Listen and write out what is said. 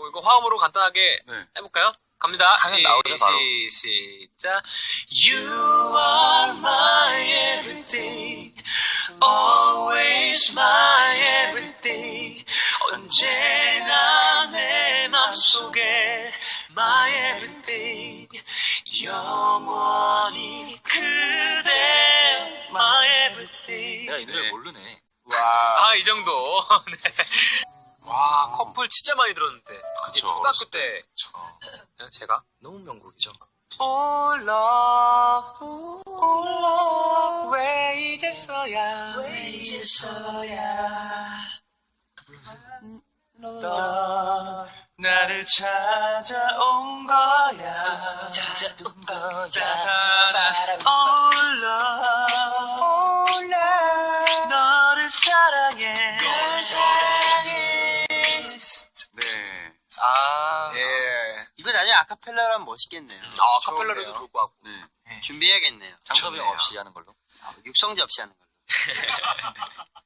뭐 이거 화음으로 간단하게 네. 해볼까요? 갑니다. 하면 나오죠, 바로. 시, 시작. You are my everything, always my everything. 언제나 내 맘속에 my everything. 영원히 그대 my everything. 내가 이 노래 네. 모르네. 와. 아, 이 정도. 네. 와, 커플 진짜 많이 들었는데. 그쵸, 초등학교 때. 저. 제가? 너무 명곡이죠. All love, all love, 왜 이제서야, 왜 이제서야, 너 나를 찾아온 거야, 찾아온 거야, all love, all love, 너를 사랑해, 너를 사랑해. 아, 예. 이거 나중에 아카펠라로 하면 멋있겠네요. 아, 카펠라로도 좋은데요? 좋을 것 같고. 네. 준비해야겠네요. 장섭이 형 좋네요. 없이 하는 걸로. 아, 육성지 없이 하는 걸로.